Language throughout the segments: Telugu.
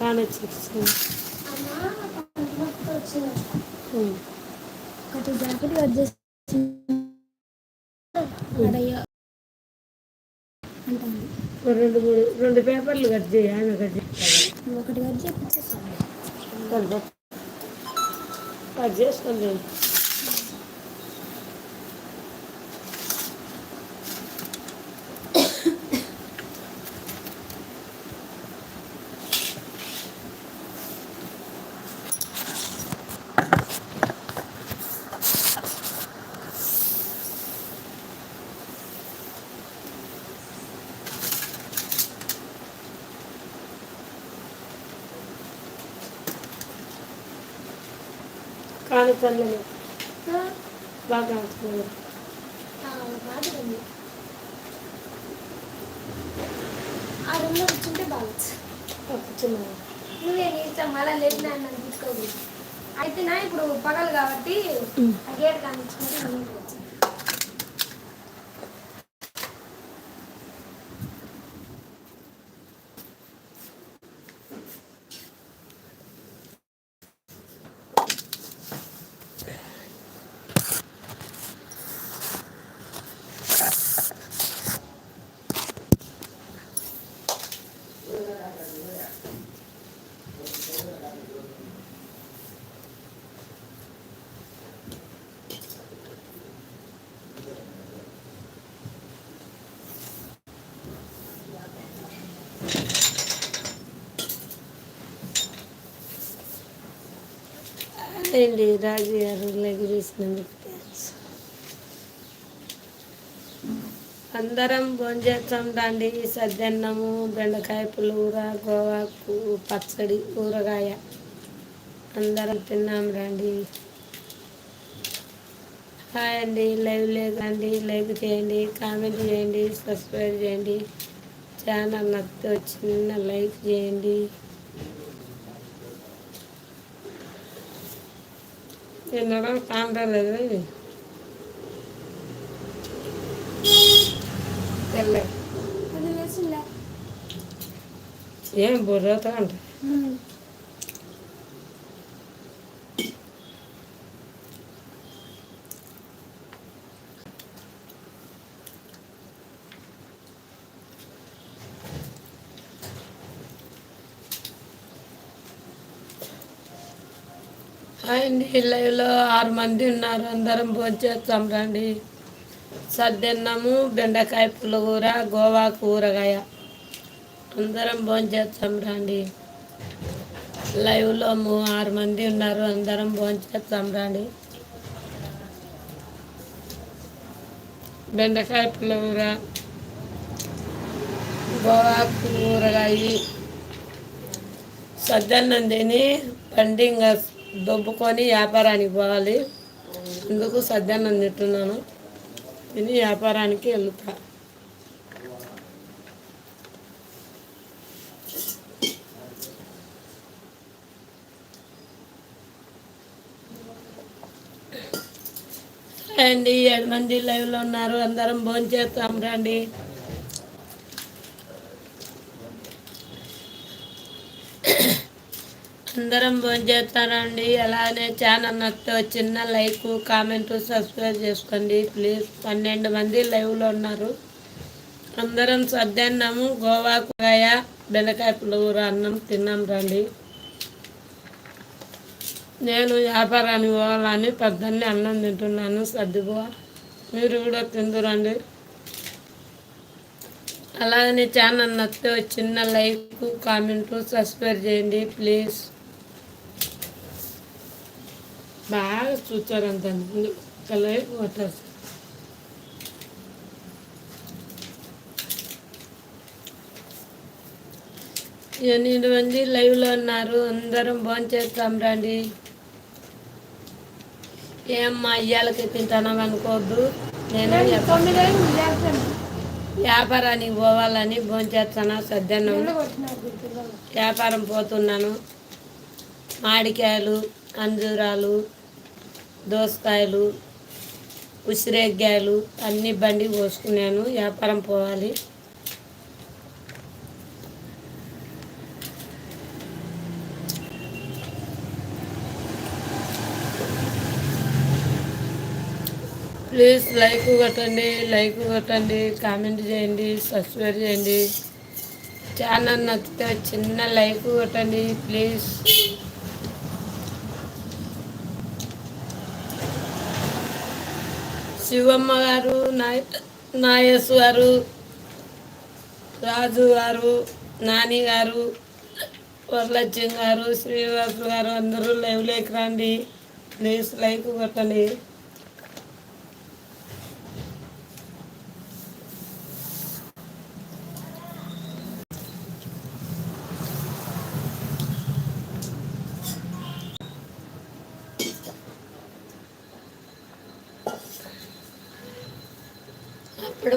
వచ్చింది ఒకటి జాకెట్ రెండు మూడు రెండు పేపర్లు కట్ చేయి ఆమె కట్ చేయి. ఒకటి చేయి. కట్ చేసుకోండి కానీ తల్లి బాగా ఆ రూమ్లో కూర్చుంటే కూర్చున్నాను. నువ్వే మళ్ళీ లేట్ నన్ను అయితే నా ఇప్పుడు పగలు కాబట్టి ఆ గేట్ కానిచ్చుకుంటే అండి రాజు గారు లైక్ చేసినందుకు థ్యాంక్స్. అందరం భోంచేస్తాం రండి. సద్దన్నము బెండకాయ పులిహోర గోవాకు పచ్చడి ఊరగాయ. అందరం తిన్నాం రండి. హాయ్ అండి. లైవ్ లేదండి లైక్ చేయండి. కామెంట్ చేయండి. సబ్స్క్రైబ్ చేయండి. ఛానల్ నచ్చితే చిన్న లైక్ చేయండి. என்னடா சாண்டல் இது தெரியல ஏன் போடுற? தாண்ட. అండి లైవ్లో ఆరు మంది ఉన్నారు. అందరం భోంచేస్తాం రండి. సద్దెన్నము బెండకాయ పుల్లగూర గోవా కూరగాయ. అందరం భోంచేస్తాం రండి. లైవ్లో ఆరు మంది ఉన్నారు. అందరం భోంచేస్తాం రండి. బెండకాయ పుల్లగూర గోవా కూరగాయ. సద్దన్నం తిని బండి దొబ్బుకొని వ్యాపారానికి పోవాలి. ఇందుకు సద్యాన్నం తింటున్నాను? తిని వ్యాపారానికి వెళ్తా. అండి ఏడు మంది లైవ్లో ఉన్నారు? అందరం భోంచేస్తాం రండి. అందరం భోంచేస్తారండి అలానే ఛానల్ నచ్చితే చిన్న లైక్ కామెంట్ సబ్స్క్రైబ్ చేసుకోండి. ప్లీజ్. పన్నెండు మంది లైవ్లో ఉన్నారు. అందరం సద్దన్నము. గోవా కూరగాయ బెండకాయ పులిహోర అన్నం తిన్నాం రండి. నేను వ్యాపారానికి పోవాలని పొద్దున్నే అన్నం తింటున్నాను. సర్దిగో మీరు కూడా తిందురండి అలాగనే ఛానల్ నచ్చితే చిన్న లైక్ కామెంట్ సబ్స్క్రైబ్ చేయండి. ప్లీజ్. బాగా చూచారంత ఒక లైక్ కొట్టారు ఎనిమిది మంది లైవ్లో ఉన్నారు. అందరం భోంచేస్తాం రండి. ఏమ్మా ఇయ్యాలకి తింటానం అనుకోవద్దు నేను వ్యాపారానికి పోవాలని భోంచేస్తాను సద్దన్నం వ్యాపారం పోతున్నాను. మామిడికాయలు అంజూరాలు దోసకాయలు ఉసిరేగ్గాయలు అన్ని బండి పోసుకున్నాను వ్యాపారం పోవాలి. ప్లీజ్ లైక్ కొట్టండి లైక్ కొట్టండి కామెంట్ చేయండి సబ్స్క్రైబ్ చేయండి. ఛానల్ నచ్చితే చిన్న లైక్ కొట్టండి ప్లీజ్. శివమ్మ గారు నాయ నాయస్ గారు రాజు గారు నాని గారు వరలక్ష్యం గారు శ్రీనివాసులు గారు అందరూ లైవ్లోకి రండి ప్లీజ్ లైక్ కొట్టండి.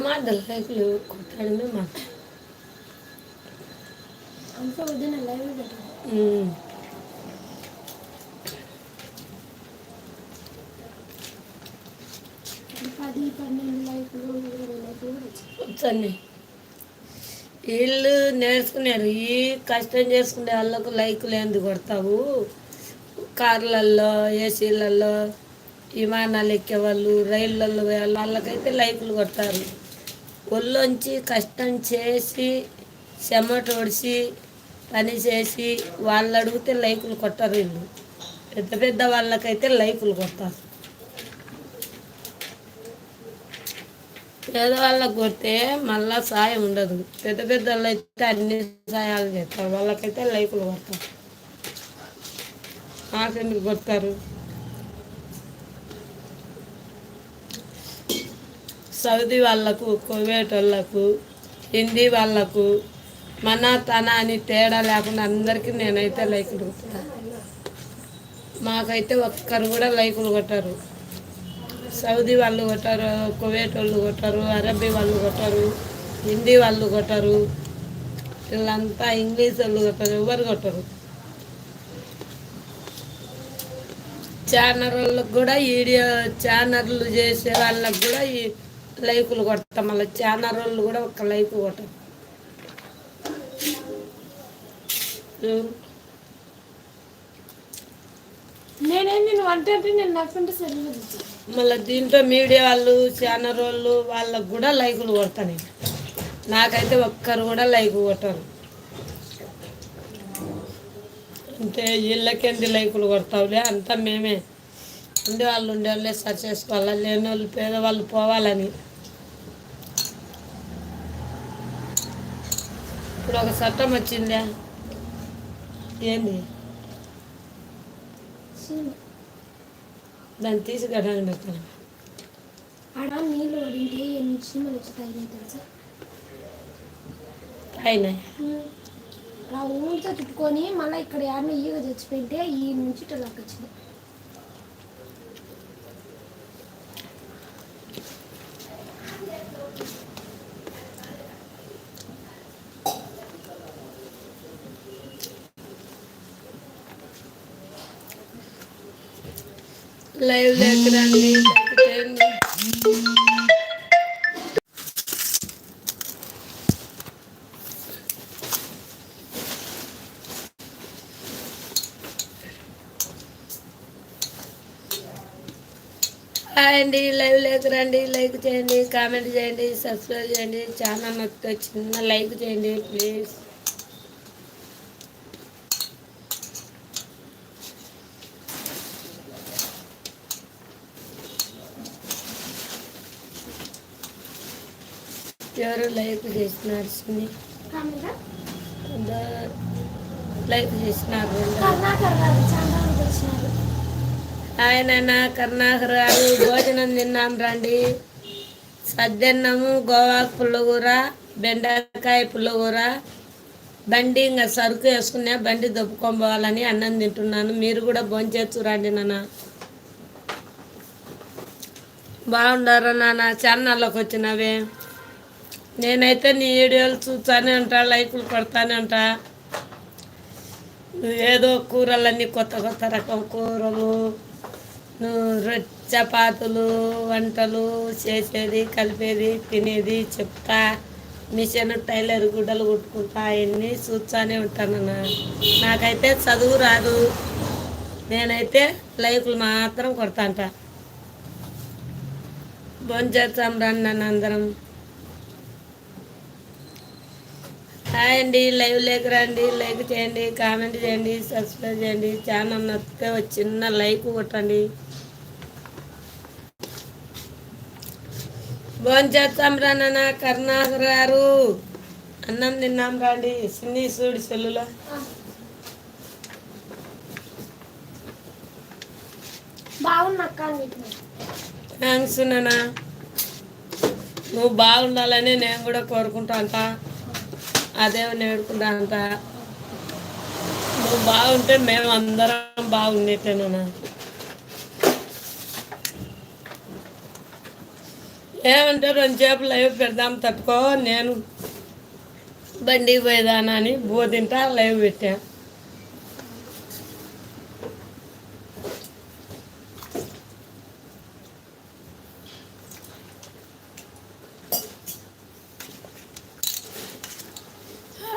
అప్పుడు మా లైకులు కొట్టడమే మాట. పది పన్నెండు లైఫ్లు లైఫ్లు వచ్చాయి వీళ్ళు నేర్చుకున్నారు. ఈ కష్టం చేసుకునే వాళ్ళకు లైకులు ఎందుకు కొడతావు. కార్లల్లో ఏసీలలో విమానాలు ఎక్కేవాళ్ళు రైళ్ళల్లో వాళ్ళకైతే లైకులు కొడతారు. ఒళ్ళొంచి కష్టం చేసి చెమట ఒడిసి పని చేసి వాళ్ళు అడిగితే లైకులు కొట్టరు వీళ్ళు. పెద్ద పెద్ద వాళ్ళకైతే లైకులు కొడతారు పేదవాళ్ళకి కొడితే మళ్ళా సాయం ఉండదు. పెద్ద పెద్ద వాళ్ళు అయితే అన్ని సాయాలు చేస్తారు. వాళ్ళకైతే లైకులు కొడతారు. నాకెందుకు కొడతారు? సౌదీ వాళ్ళకు కువేట్ వాళ్ళకు హిందీ వాళ్ళకు మన తన అని తేడా లేకుండా అందరికీ నేనైతే లైకులు కొట్టా మాకైతే ఒక్కరు కూడా లైకులు కొట్టారు. సౌదీ వాళ్ళు కొట్టారు కువేట్ వాళ్ళు కొట్టారు అరబీ వాళ్ళు కొట్టారు హిందీ వాళ్ళు కొట్టారు వీళ్ళంతా ఇంగ్లీష్ వాళ్ళు కొట్టారు ఎవరు కొట్టరు. ఛానల్ వాళ్ళకు కూడా వీడియో ఛానళ్ళు చేసే వాళ్ళకు కూడా ఈ లైకులు కొడతాం. మళ్ళీ ఛానల్ వాళ్ళు కూడా ఒక లైక్ కొట్టరు ఎవరు? నేనేం అంటే నేను మళ్ళీ దీంట్లో మీడియా వాళ్ళు ఛానల్ వాళ్ళు వాళ్ళకు కూడా లైకులు కొడతాను నాకైతే ఒక్కరు కూడా లైక్ కొట్టరు. అంటే వీళ్ళకేంది లైకులు కొడతావులే? అంతా మేమే. ఉండే వాళ్ళు ఉండే వాళ్ళే సర్చ్ చేసుకోవాలా లేని వాళ్ళు పేదవాళ్ళు పోవాలని. ఇప్పుడు ఒక చట్టం వచ్చిందా? ఏంది? దాన్ని తీసి గడ్డానికి పెడతాను. ఆడ నీళ్ళు పడింటే ఎన్ని సినిమాలు వచ్చి తగినాయి తెలుసా? ఆ ఊరితో చుట్టుకొని మళ్ళీ ఇక్కడ యాడన ఈగ చచ్చిపోయింటే ఈ నుంచి ఇట్లా వచ్చింది. లైవ్ దగ్గర రండి చేయండి. హాయ్ అండి లైవ్ లేక రండి లైక్ చేయండి కామెంట్ చేయండి సబ్స్క్రైబ్ చేయండి ఛానల్ నచ్చితే చిన్న లైక్ చేయండి ప్లీజ్ ఎవరు లైక్ చిన్ని కామెంట్ అందరు లైక్ చేసినారు ఆయన కరుణాకర్ గారు భోజనం తిన్నాం రండి. సద్దన్నము గోవాకు పుల్లగూర బెండకాయ పుల్లగూర బండి ఇంకా సరుకు వేసుకునే బండి దొప్పుకొని పోవాలని అన్నం తింటున్నాను. మీరు కూడా భోంచేచ్చు రండి నాన్న. బాగుండారా నాన్న? ఛానల్లోకి వచ్చినవే. నేనైతే నీ వీడియోలు చూస్తానే అంట లైకులు కొడతానే అంట. నువ్వు ఏదో కూరలన్నీ కొత్త కొత్త రకం కూరలు నువ్వు రొ- వంటలు చేసేది కలిపేది తినేది చెప్తా. మిషన్ టైలర్ గుడ్డలు కుట్టుకుంటా అవన్నీ చూస్తానే ఉంటానన్నా నాకైతే చదువు రాదు. నేనైతే లైకులు మాత్రం కొడతాంట భోంచేస్తాం రండి నన్ను అందరం. హాయ్ అండి లైవ్ లేక రండి లైక్ చేయండి కామెంట్ చేయండి సబ్స్క్రైబ్ చేయండి. ఛానల్ నచ్చితే ఒక చిన్న లైక్ కొట్టండి భోంచేస్తాం రా నాన్న కరుణాకర్ గారు. అన్నం తిన్నాం రండి. సిన్ని సూడి సెల్లులో. థ్యాంక్స్ నాన్న. నువ్వు బాగుండాలని నేను కూడా కోరుకుంటా అంట. అదే నేడుకుంటా అంట నువ్వు బాగుంటే మేము అందరం బాగుండేటే ఏమంటే రెండు చేపలు లైవ్ పెడదాం తట్టుకో నేను బండి పోయేదానా అని బోధింటా లైవ్ పెట్టాను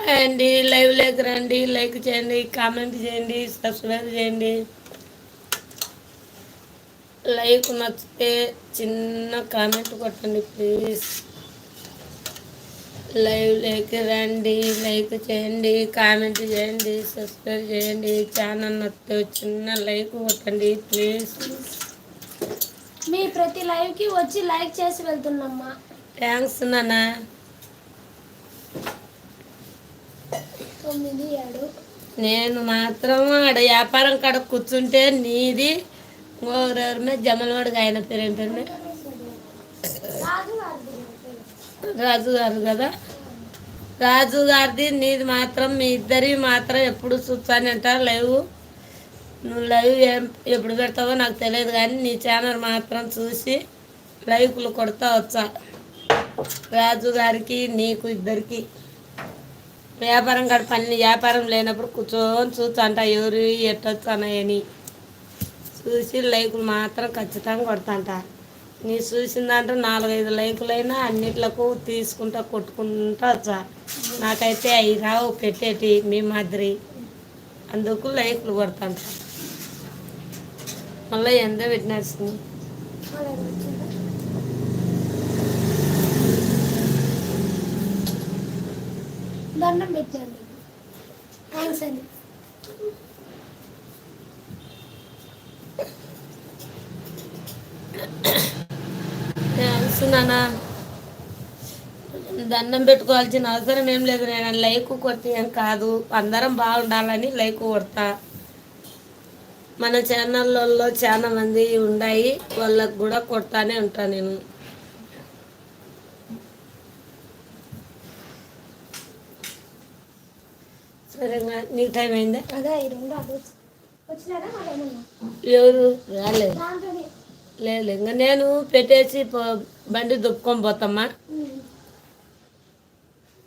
హాయ్ అండి లేక రండి లైక్ చేయండి కామెంట్ చేయండి సబ్స్క్రైబ్ చేయండి. లైక్ నచ్చితే చిన్న కామెంట్ కొట్టండి ప్లీజ్. లైవ్ లేక రండి లైక్ చేయండి కామెంట్ చేయండి సబ్స్క్రైబ్ చేయండి. ఛానల్ నచ్చితే చిన్న లైక్ కొట్టండి ప్లీజ్. మీ ప్రతి లైవ్కి వచ్చి లైక్ చేసి వెళ్తున్నామ్మా. థ్యాంక్స్ నాన్న తొమ్మిది ఏడు నేను మాత్రం ఆడ వ్యాపారం కాడ కూర్చుంటే నీది ఇంకొకరెవరిమే జమలవాడికి ఆయన పేరు ఏంటండి? రాజు గారు కదా? రాజు గారిది నీది మాత్రం మీ ఇద్దరి మాత్రం ఎప్పుడు చూస్తానంట లైవ్. నువ్వు లైవ్ ఏం ఎప్పుడు పెడతావో నాకు తెలియదు కానీ నీ ఛానల్ మాత్రం చూసి లైవ్లు కొడతా వచ్చా. రాజు గారికి నీకు ఇద్దరికి. వ్యాపారం కాడ పని వ్యాపారం లేనప్పుడు కూర్చొని చూస్తాంట ఎవరు ఎట్టొచ్చానని చూసి లైకులు మాత్రం ఖచ్చితంగా కొడతాంట. నీ చూసిన దాంట్లో నాలుగైదు లైకులైనా అన్నిట్లకు తీసుకుంటా కొట్టుకుంటా వచ్చా. నాకైతే అవి రావు పెట్టేటి మీ మాదిరి. అందుకు లైకులు కొడతాంట. మళ్ళీ ఎంత పెట్టినట్టు అలాగే వచ్చిందా? దండం పెట్టాను థ్యాంక్స్ అండి. నానా దండం పెట్టుకోవాల్సిన అవసరం ఏం లేదు నేను లైక్ కొట్టి కాదు. అందరం బాగుండాలని లైక్ కొడతా. మన ఛానళ్ళల్లో చాలా మంది ఉన్నాయి వాళ్ళకు కూడా కొడతానే ఉంటాను నేను. సరేగా నీకు టైం అయిందా? అదే ఈ రెండు ఎవరు? రాలేదు. లేదు ఇంకా నేను పెట్టేసి బండి దుప్పుకొని పోతామ్మా.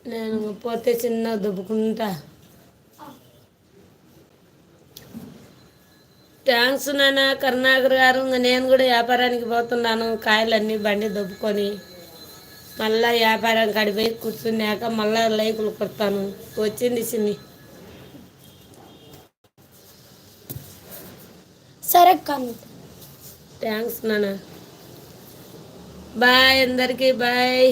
నేను పోతే చిన్న దుబ్బుకుంటా. థ్యాంక్స్ నాన్న కరుణాకర్ గారు ఇంకా నేను కూడా వ్యాపారానికి పోతున్నాను. కాయలన్నీ బండి దొబ్బుకొని మళ్ళా వ్యాపారం కడిపోయి కూర్చున్నాక మళ్ళా లైకులు కొడతాను. వచ్చింది సిన్ని. సరే కానీ థ్యాంక్స్ నాన్న. బాయ్ అందరికీ బాయ్